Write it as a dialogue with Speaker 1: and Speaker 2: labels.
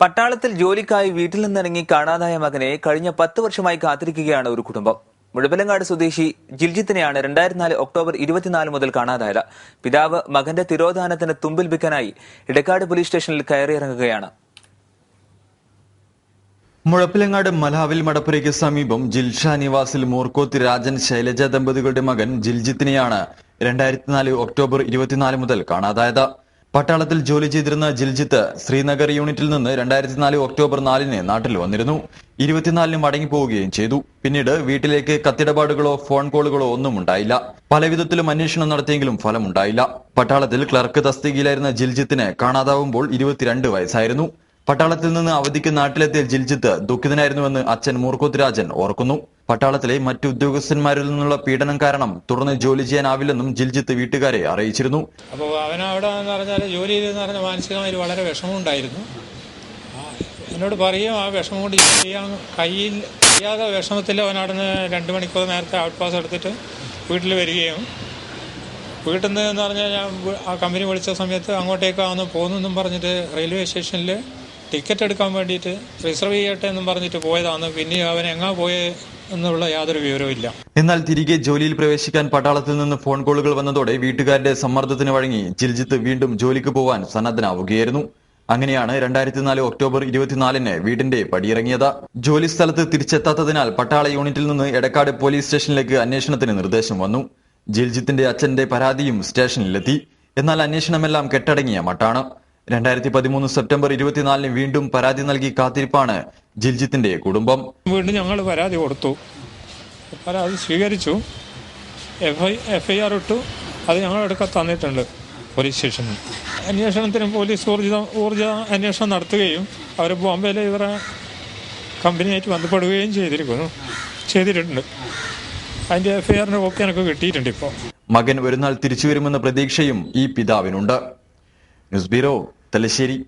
Speaker 1: പട്ടാളത്തിൽ ജോലിക്കായി വീട്ടിൽ നിന്നിറങ്ങി കാണാതായ മകനെ കഴിഞ്ഞ പത്ത് വർഷമായി കാത്തിരിക്കുകയാണ് ഒരു കുടുംബം. മുഴപ്പിലങ്ങാട് സ്വദേശി ജിൽജിത്തിനെയാണ് രണ്ടായിരത്തി നാല് ഒക്ടോബർ ഇരുപത്തിനാല് മുതൽ കാണാതായത്. പിതാവ് മകന്റെ തിരോധാനത്തിന് തുമ്പിൽ വിൽക്കാനായി ഇടക്കാട് പോലീസ് സ്റ്റേഷനിൽ കയറിയിറങ്ങുകയാണ്.
Speaker 2: മുഴപ്പിലങ്ങാട് മലാവിൽ മടപ്പുരയ്ക്ക് സമീപം ജിൽഷ നിവാസിൽ മൂർക്കോത്തി രാജൻ ശൈലജ ദമ്പതികളുടെ മകൻ ജിൽജിത്തിനെയാണ് രണ്ടായിരത്തി നാല് ഒക്ടോബർ ഇരുപത്തിനാല് മുതൽ കാണാതായത്. പട്ടാളത്തിൽ ജോലി ചെയ്തിരുന്ന ജിൽജിത്ത് ശ്രീനഗർ യൂണിറ്റിൽ നിന്ന് രണ്ടായിരത്തി നാല് ഒക്ടോബർ നാലിന് നാട്ടിൽ വന്നിരുന്നു. ഇരുപത്തിനാലിന് മടങ്ങിപ്പോവുകയും ചെയ്തു. പിന്നീട് വീട്ടിലേക്ക് കത്തിടപാടുകളോ ഫോൺ കോളുകളോ ഒന്നും ഉണ്ടായില്ല. പലവിധത്തിലും അന്വേഷണം നടത്തിയെങ്കിലും ഫലമുണ്ടായില്ല പട്ടാളത്തിൽ ക്ലർക്ക് തസ്തികയിലായിരുന്ന ജിൽജിത്തിന് കാണാതാവുമ്പോൾ ഇരുപത്തിരണ്ട് വയസ്സായിരുന്നു. പട്ടാളത്തിൽ നിന്ന് അവധിക്ക് നാട്ടിലെത്തിയ ജിൽജിത്ത് ദുഃഖിതനായിരുന്നുവെന്ന് അച്ഛൻ മൂർക്കോത്തിരാജൻ ഓർക്കുന്നു. പട്ടാളത്തിലെ മറ്റു ഉദ്യോഗസ്ഥന്മാരിൽ നിന്നുള്ള പീഡനം കാരണം തുടർന്ന് ജോലി ചെയ്യാനാവില്ലെന്നും ജിൽജിത്ത് വീട്ടുകാരെ അറിയിച്ചിരുന്നു.
Speaker 3: അപ്പോൾ അവനവിടെ എന്ന് പറഞ്ഞാൽ ജോലി ചെയ്തെന്ന് പറഞ്ഞാൽ മാനസികമായി വളരെ വിഷമമുണ്ടായിരുന്നു. എന്നോട് പറയും ആ വിഷമം കൊണ്ട് ചെയ്യാൻ കയ്യിൽ ചെയ്യാതെ വിഷമത്തിൽ അവനവിടുന്ന് രണ്ട് മണിക്കൂർ നേരത്തെ ഔട്ട് പാസ് എടുത്തിട്ട് വീട്ടിൽ വരികയും. വീട്ടിൽ നിന്ന് എന്ന് പറഞ്ഞാൽ ഞാൻ ആ കമ്പനി വിളിച്ച സമയത്ത് അങ്ങോട്ടേക്കാന്ന് പോകുന്നെന്നും പറഞ്ഞിട്ട് റെയിൽവേ സ്റ്റേഷനിൽ ടിക്കറ്റ് എടുക്കാൻ വേണ്ടിയിട്ട് റിസർവ് ചെയ്യട്ടെ എന്നും പറഞ്ഞിട്ട് പോയതാണ്. പിന്നെ അവൻ എങ്ങാ പോയേ എന്നുള്ള യാതൊരു വിവരവും ഇല്ല.
Speaker 2: എന്നാൽ തിരികെ ജോലിയിൽ പ്രവേശിക്കാൻ പട്ടാളത്തിൽ നിന്ന് ഫോൺ കോളുകൾ വന്നതോടെ വീട്ടുകാരുടെ സമ്മർദ്ദത്തിന് വഴങ്ങി ജിൽജിത്ത് വീണ്ടും ജോലിക്ക് പോവാൻ സന്നദ്ധനാവുകയായിരുന്നു. അങ്ങനെയാണ് രണ്ടായിരത്തി നാല് ഒക്ടോബർ ഇരുപത്തിനാലിന് വീടിന്റെ പടിയിറങ്ങിയത്. ജോലി സ്ഥലത്ത് തിരിച്ചെത്താത്തതിനാൽ പട്ടാള യൂണിറ്റിൽ നിന്ന് എടക്കാട് പോലീസ് സ്റ്റേഷനിലേക്ക് അന്വേഷണത്തിന് നിർദ്ദേശം വന്നു. ജിൽജിത്തിന്റെ അച്ഛന്റെ പരാതിയും സ്റ്റേഷനിലെത്തി. എന്നാൽ അന്വേഷണമെല്ലാം കെട്ടടങ്ങിയ മട്ടാണ്. രണ്ടായിരത്തി പതിമൂന്ന് സെപ്റ്റംബർ ഇരുപത്തിനാലിന് വീണ്ടും പരാതി നൽകി കാത്തിരിപ്പാണ് ജിൽജിത്തിന്റെ കുടുംബം.
Speaker 3: വീണ്ടും ഞങ്ങൾ പരാതി കൊടുത്തു. പരാതി സ്വീകരിച്ചു. FIR I F I R ഇട്ടു. അത് ഞങ്ങളെടുക്ക തന്നിട്ടുണ്ട് പോലീസ് സ്റ്റേഷനിൽ. അന്വേഷണത്തിന് പോലീസ് ഊർജിത ഊർജ അന്വേഷണം നടത്തുകയും അവർ ബോംബെയിലെ ഇവരെ കമ്പനിയായിട്ട് ബന്ധപ്പെടുകയും ചെയ്തിരിക്കുന്നു. ചെയ്തിട്ടുണ്ട്. അതിന്റെ എഫ്ഐആറിന്റെ ഒക്കെ കോപ്പി എനിക്ക് കിട്ടിയിട്ടുണ്ട് ഇപ്പോൾ
Speaker 2: മകൻ ഒരു നാൾ തിരിച്ചു വരുമെന്ന പ്രതീക്ഷയും ഈ പിതാവിനുണ്ട്. News bureau تلشيري